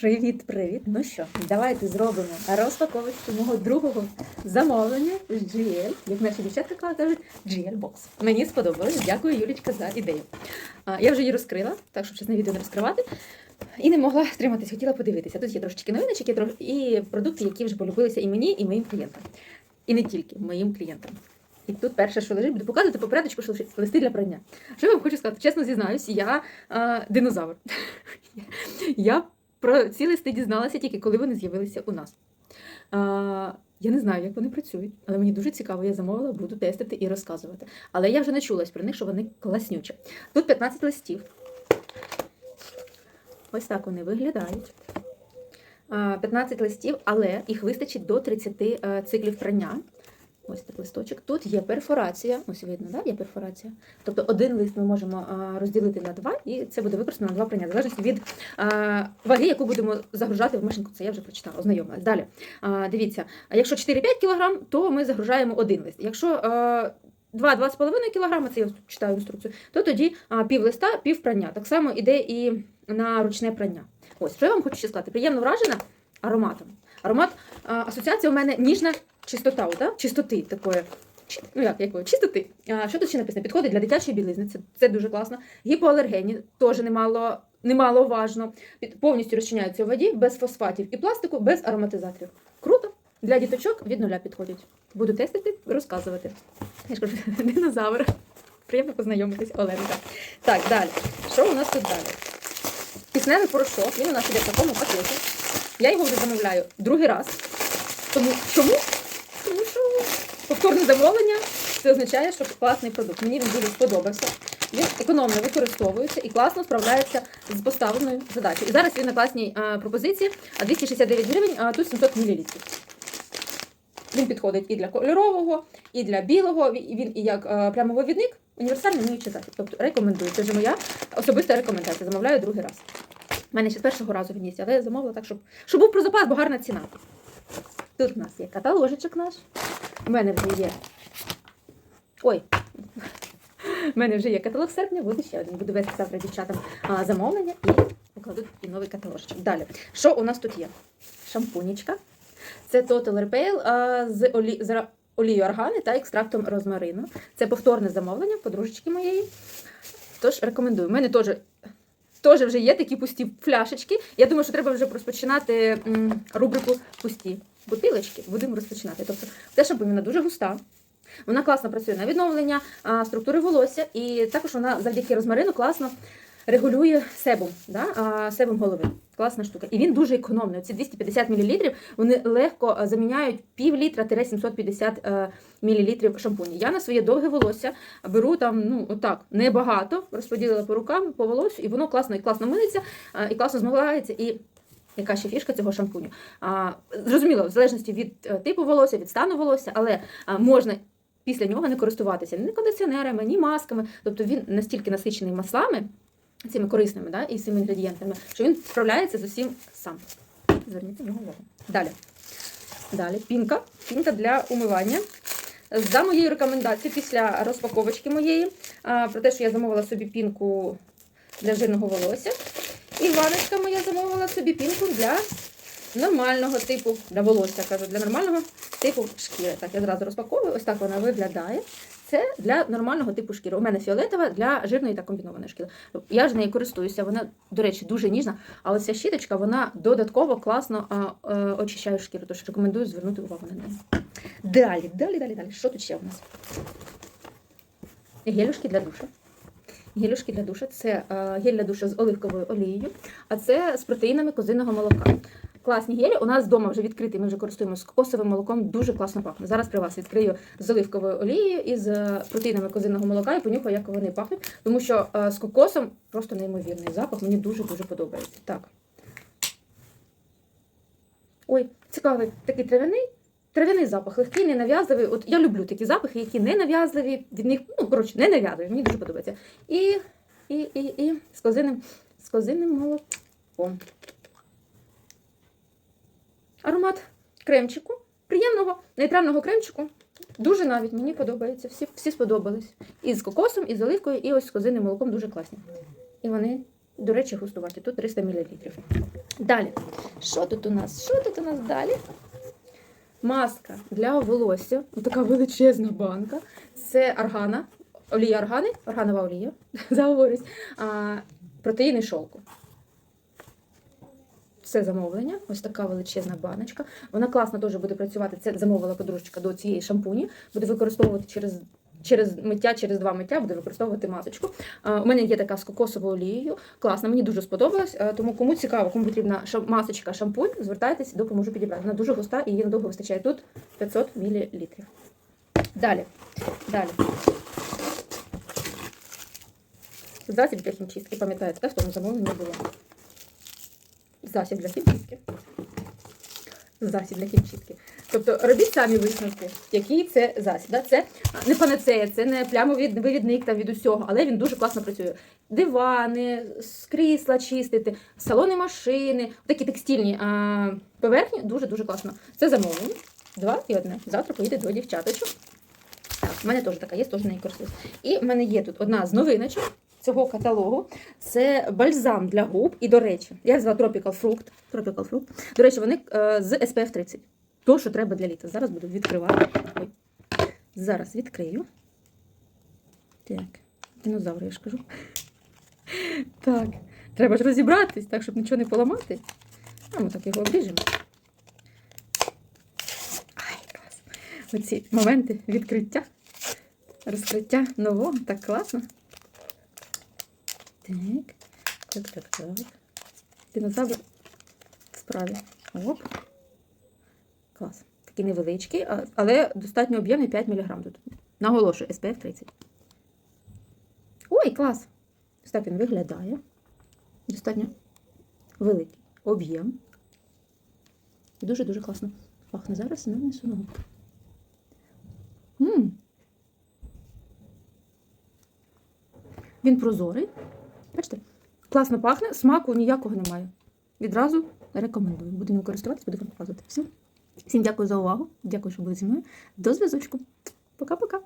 Привіт-привіт! Ну що, давайте зробимо розпаковочку мого другого замовлення з GL. Як наші дівчатка кажуть, GL Box. Мені сподобалось. Дякую, Юлічка, за ідею. А, Я вже її розкрила, так щоб чесне відео не розкривати. І не могла стриматись, хотіла подивитися. Тут є трошечки новиночки трош- і продукти, які вже полюбилися і мені, і моїм клієнтам. І не тільки моїм клієнтам. І тут перше, що лежить, буду показувати по порядочку, що листи для прання. Що я вам хочу сказати? Чесно зізнаюсь, я е, динозавр. Я про ці листи дізналася тільки коли вони з'явилися у нас. А, я не знаю, як вони працюють, але мені дуже цікаво, я замовила, буду тестити і розказувати. Але я вже не чулась про них, що вони класнючі. Тут 15 листів. Ось так вони виглядають. 15 листів, але їх вистачить до 30 е, циклів прання. Ось так листочок. Тут є перфорація. Ось видно, да? є перфорація. Тобто один лист ми можемо розділити на два, і це буде використано на два прання, в залежності від ваги, яку будемо загружати в машинку. Це я вже прочитала, ознайомилась. Далі. Дивіться, якщо 4-5 кг, то ми загружаємо один лист. Якщо 2-2,5 кг, це я читаю інструкцію, то тоді пів листа, пів прання. Так само іде і на ручне прання. Ось, що я вам хочу ще сказати. Приємно вражена ароматом. Аромат, асоціація у мене ніжна чистота, да? чистоти такої. Ну як, якої? Чистоти. А, що тут ще написано? Підходить для дитячої білизни, це, це дуже класно. Гіпоалергені, теж немало, немало важно. Під- Повністю розчиняються у воді, без фосфатів і пластику, без ароматизаторів. Круто. Для діточок від нуля підходять. Буду тестити, розказувати. Я ж кажу, динозавр. Приємно познайомитись, Оленка. Так, далі. Що у нас тут далі? Кисневий порошок, він у нас іде в такому пакеті. Я його вже замовляю другий раз. Тому чому? Повторне замовлення це означає, що класний продукт. Мені він дуже сподобався. Він економно використовується і класно справляється з поставленою задачею. І зараз він на класній а, пропозиції а 269 гривень, а тут 700 мл. Він підходить і для кольорового, і для білого. Він і як е, прямовивідник, універсальний миючий засіб. Тобто рекомендую. Це вже моя особиста рекомендація. Замовляю другий раз. У мене ще з першого разу він є, але я замовила так, щоб, щоб був про запас, бо гарна ціна. Тут у нас є каталожечок наш. У мене вже є. Ой. У мене вже є каталог серпня, буде ще один. Буду вести завтра дівчатам замовлення і покладу такий новий каталожечок. Далі. Що у нас тут є? Шампунічка. Це Total Repair а, з, олі... з олією органи та екстрактом розмарину. Це повторне замовлення подружечки моєї. Тож рекомендую. У мене теж. Теж вже є такі пусті фляшечки. Я думаю, що треба вже розпочинати рубрику пусті бутилочки. Будемо розпочинати. Тобто, ця шампунь вона дуже густа. Вона класно працює на відновлення структури волосся, і також вона завдяки розмарину класно регулює себум, да? а, себум голови. Класна штука. І він дуже економний. Ці 250 мл вони легко заміняють пів літра 750 мл шампуні. Я на своє довге волосся беру там, ну отак, небагато, розподілила по рукам, по волосю, і воно класно і класно милиться, і класно змивається. І яка ще фішка цього шампуню? А, зрозуміло, в залежності від е, типу волосся, від стану волосся, але можна після нього не користуватися ні кондиціонерами, ні масками. Тобто він настільки насичений маслами, цими корисними да, і цими інгредієнтами, що він справляється з усім сам. Зверніть на нього увагу. Далі. Далі пінка. Пінка для умивання. За моєю рекомендацією, після розпаковочки моєї, про те, що я замовила собі пінку для жирного волосся. Іваночка моя замовила собі пінку для нормального типу, для волосся, кажу, для нормального типу шкіри. Так, я зразу розпаковую, ось так вона виглядає. Це для нормального типу шкіри. У мене фіолетова для жирної та комбінованої шкіри. Я ж нею користуюся, вона, до речі, дуже ніжна, але ця щіточка вона додатково класно а, е, очищає шкіру. Тож рекомендую звернути увагу на неї. Далі, далі, далі, далі. Що тут ще у нас? Гелюшки для душа. Гелюшки для душа це е, гель для душа з оливковою олією, а це з протеїнами козиного молока. Класні гелі. У нас вдома вже відкритий, ми вже користуємося кокосовим молоком, дуже класно пахне. Зараз при вас відкрию з оливковою олією і з протеїнами козиного молока і понюхаю, як вони пахнуть. Тому що е, з кокосом просто неймовірний запах, мені дуже-дуже подобається. Так. Ой, цікавий такий травяний. Трав'яний запах, легкий, ненав'язливий. От я люблю такі запахи, які не нав'язливі, від них, ну, коротше, не нав'язливі, мені дуже подобається. І, і, і, і з козиним, з козиним молоком. Аромат кремчику, приємного, нейтрального кремчику. Дуже навіть мені подобається. Всі, всі сподобались. І з кокосом, і з оливкою, і ось з козиним молоком дуже класні. І вони, до речі, густуваті. Тут 300 мл. Далі. Що тут у нас? Що тут у нас далі? Маска для волосся. Така величезна банка. Це аргана. Олія аргани, арганова олія, заговорюсь. Протеїни шовку. Це замовлення. Ось така величезна баночка. Вона класно теж буде працювати. Це замовила подружка до цієї шампуні. Буде використовувати через. Через миття, через два миття буде використовувати масочку. У мене є така з кокосовою олією. Класна, мені дуже сподобалась. Тому кому цікаво, кому потрібна масочка, шампунь, звертайтесь, допоможу підібрати. Вона дуже густа і її надовго вистачає. Тут 500 мл. Далі. Далі. Засіб для хімчистки, пам'ятаєте, так, в тому замовленні було. Засіб для хімчистки. Засіб для хімчистки. Тобто робіть самі висновки, який це засіб. Да? Це не панацея, це не плямовий вивідник там від усього, але він дуже класно працює. Дивани, крісла чистити, салони машини, такі текстильні а, поверхні дуже-дуже класно. Це замовлення. Два і одне. Завтра поїде до дівчаточок. Так, в мене теж така є, теж нею користуюсь. І в мене є тут одна з новиночок цього каталогу. Це бальзам для губ. І, до речі, я взяла Tropical Fruit. Tropical Fruit. До речі, вони е, з SPF 30. То, що треба для літа. Зараз буду відкривати. Ой. Зараз відкрию. Так, динозаври, я ж кажу. Так, треба ж розібратись, так, щоб нічого не поламати. А ми так його обріжемо. Ай, клас. Оці моменти відкриття, розкриття нового, так класно. Так, так, так, так. Динозавр справі. Оп. Клас. Такий невеличкий, але достатньо об'ємний 5 мг тут. Наголошую, SPF 30. Ой, клас! Ось так він виглядає. Достатньо великий об'єм. Дуже-дуже класно. Пахне зараз нанесу ногу. М. Він прозорий. Бачите? Класно пахне, смаку ніякого немає. Відразу рекомендую. Будемо користуватися, буду вам показувати. Все. Всім дякую за увагу. Дякую, що були зі мною. До зв'язочку. Пока-пока.